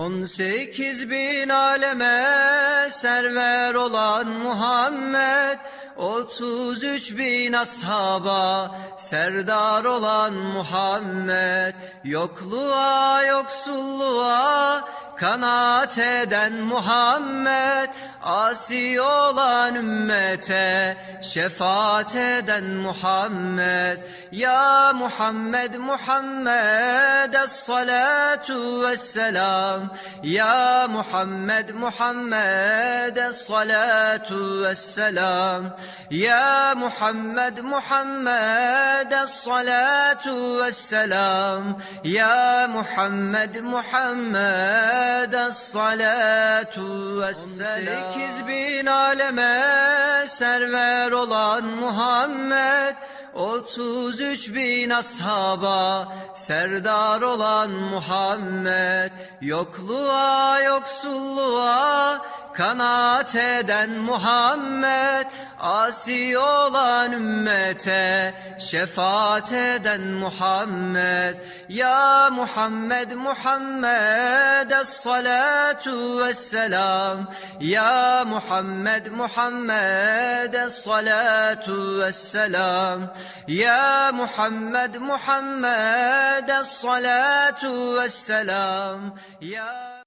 18 bin aleme server olan Muhammed 33 bin ashaba serdar olan Muhammed. Yokluğa yoksulluğa kanaat eden Muhammed Asi olan ümmete şefaat eden Muhammed. Ya Muhammed Muhammed Es-salatu vesselam. Ya Muhammed Muhammed Es-salatu vesselam. Ya Muhammed Muhammed Es-salatu vesselam. Ya Muhammed Muhammed Es-salatu vesselam 18 bin aleme server olan Muhammed 33 bin ashaba serdar olan Muhammed. Yokluğa yoksulluğa kanaat eden Muhammed. Asi olan ümmete şefaat eden Muhammed. Ya Muhammed Muhammed Es-salatu vesselam. Ya Muhammed Muhammed Es-salatu vesselam Ya Muhammed Muhammed Es-salatu vesselam Ya